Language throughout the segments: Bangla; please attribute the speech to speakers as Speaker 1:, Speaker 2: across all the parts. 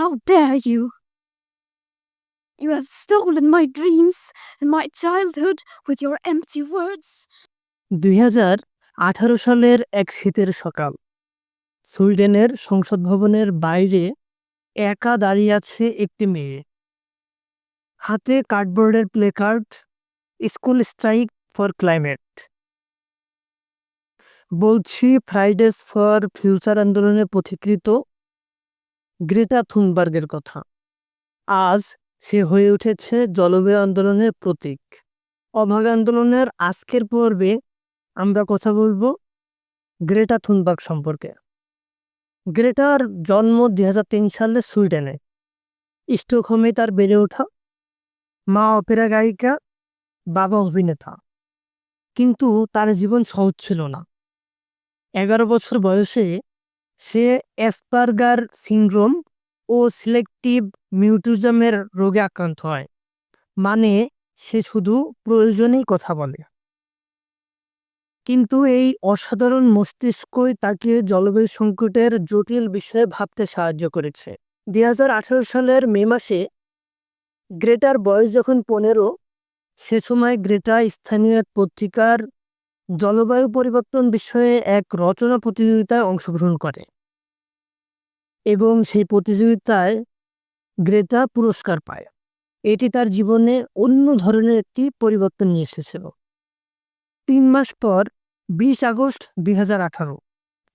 Speaker 1: How dare you? You have stolen my dreams and my childhood with your empty words.
Speaker 2: দুই হাজার আঠারো সালের এক শীতের সকাল সুইডেনের সংসদ ভবনের বাইরে একা দাঁড়িয়ে আছে একটি মেয়ে হাতে কার্ডবোর্ডের placard, school strike for climate বলছি ফ্রাইডেজ ফর ফিউচার আন্দোলনের পথিকৃত গ্রেটা থুনবার্গের কথা। আজ সে হয়ে উঠেছে জলবায়ু আন্দোলনের প্রতীক। অভাগ আন্দোলনের আজকের পর্বে আমরা কথা বলব গ্রেটা থুনবার্গ সম্পর্কে। গ্রেটার জন্ম দুই হাজার তিন সালে সুইডেনে। স্টকহোমে তার বেড়ে ওঠা। মা অপেরা গায়িকা, বাবা অভিনেতা। কিন্তু তার জীবন সহজ ছিল না। এগারো বছর বয়সে সে অ্যাসপার্গার সিনড্রোম ও সিলেক্টিভ মিউটিজমের রোগে আক্রান্ত হয় মানে সে শুধু প্রয়োজনেই কথা বলে। কিন্তু এই অসাধারণ মস্তিষ্কই তাকে জলবায়ু সংকটের জটিল বিষয়ে ভাবতে সাহায্য করেছে। দুই হাজার আঠারো সালের মে মাসে গ্রেটার বয়স যখন পনেরো, সে সময় গ্রেটা স্থানীয় এক পত্রিকার জলবায়ু পরিবর্তন বিষয়ে এক রচনা প্রতিযোগিতায় অংশগ্রহণ করে। এবং সেই প্রতিযোগিতায় গ্রেটা পুরস্কার পায়। এটি তার জীবনে অন্য ধরনের একটি পরিবর্তন নিয়ে এসেছিল তিন মাস পর, বিশ আগস্ট দুই হাজার আঠারো,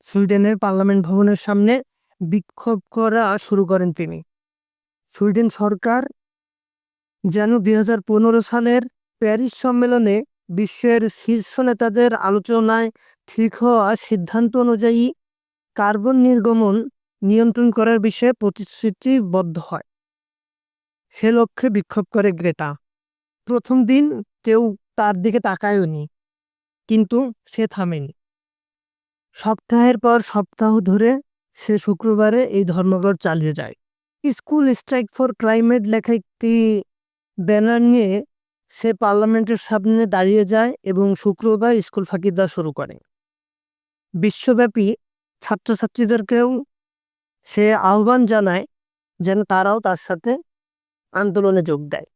Speaker 2: সুইডেনের পার্লামেন্ট ভবনের সামনে বিক্ষোভ করা শুরু করেন তিনি। সুইডেন সরকার যেন দুই হাজার পনেরো সালের প্যারিস সম্মেলনে বিশ্বের শীর্ষ নেতাদের আলোচনায় ঠিক হওয়া সিদ্ধান্ত অনুযায়ী কার্বন নির্গমন নিয়ন্ত্রণ করার বিষয়ে প্রতিশ্রুতিবদ্ধ হয়। সে লক্ষ্যে বিক্ষোভ করে গ্রেটা। প্রথম দিন কেউ তার দিকে তাকায়নি, কিন্তু সে থামেনি। সপ্তাহের পর সপ্তাহ ধরে সে শুক্রবারে এই ধর্মঘট চালিয়ে যায়। স্কুল স্ট্রাইক ফর ক্লাইমেট লেখা একটি ব্যানার নিয়ে সে পার্লামেন্টের সামনে দাঁড়িয়ে যায় এবং শুক্রবার স্কুল ফাঁকি দেওয়া শুরু করে। বিশ্বব্যাপী ছাত্রছাত্রীদেরকেও সে আহ্বান জানায় যেন তারাও তার সাথে আন্দোলনে যোগ দেয়।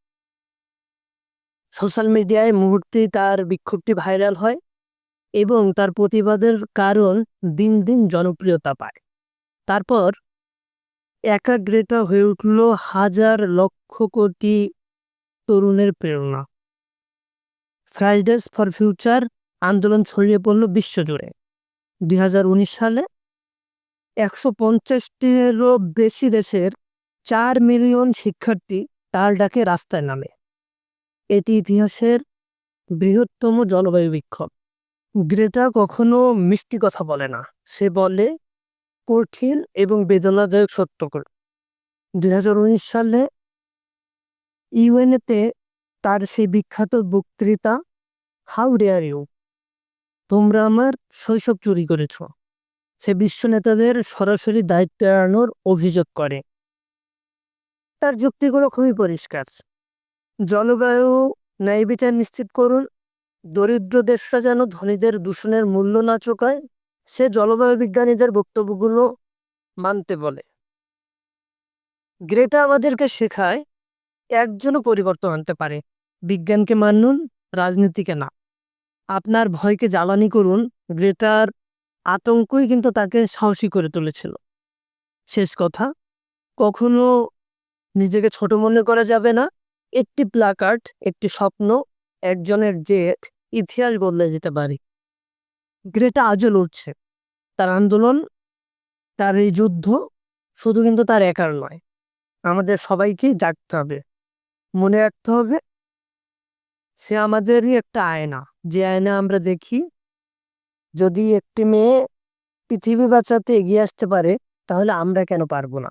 Speaker 2: সোশ্যাল মিডিয়ায় মুহূর্তেই তার বিক্ষোভটি ভাইরাল হয় এবং তার প্রতিবাদের কারণ দিন দিন জনপ্রিয়তা পায়। তারপর একাগ্রেতা হয়ে উঠল হাজার লক্ষ কোটি তরুণের প্রেরণা। ফ্রাইডেজ ফর ফিউচার আন্দোলন ছড়িয়ে পড়ল বিশ্বজুড়ে। দুই হাজার উনিশ সালে একশো পঞ্চাশটিরও বেশি দেশের চার মিলিয়ন শিক্ষার্থী তার ডাকে রাস্তায় নামে। এটি ইতিহাসের বৃহত্তম জলবায়ু বিক্ষোভ। গ্রেটা কখনো মিষ্টি কথা বলে না, সে বলে, কঠিন এবং বেদনাদায়ক সত্য করে। দুই হাজার উনিশ সালে ইউএনএতে তার সেই বিখ্যাত বক্তৃতা হাউ ডেয়ার ইউ তোমরা আমার শৈশব চুরি করেছ। সে বিশ্ব নেতাদের সরাসরি দায়িত্ব এড়ানোর অভিযোগ করে। তার যুক্তিগুলো খুবই পরিষ্কার। জলবায়ু, ন্যায় বিচার নিশ্চিত করুন। দরিদ্র দেশরা যেন ধনীদের দূষণের মূল্য না চোকায়, সে জলবায়ু বিজ্ঞানীদের বক্তব্যগুলো মানতে বলে। গ্রেটা আমাদেরকে শেখায় একজনও পরিবর্তন আনতে পারে। বিজ্ঞানকে মানুন, রাজনীতিকে না। আপনার ভয়কে জ্বালানি করুন, গ্রেটার আতঙ্কই কিন্তু তাকে সাহসী করে তুলেছিল। শেষ কথা, কখনো নিজেকে ছোট মনে করা যাবে না। একটি প্লাকার্ড, একটি স্বপ্ন, একজনের জেদ, ইতিহাস বদলে যেতে পারে। গ্রেটা আজও লড়ছে। তার আন্দোলন, তার এই যুদ্ধ শুধু কিন্তু তার একার নয়। আমাদের সবাইকেই জাগতে হবে। মনে রাখতে হবে, সে আমাদেরই একটা আয়না। যে আয়না আমরা দেখি, যদি একটি মেয়ে পৃথিবী বাঁচাতে এগিয়ে আসতে পারে, তাহলে আমরা কেন পারব না?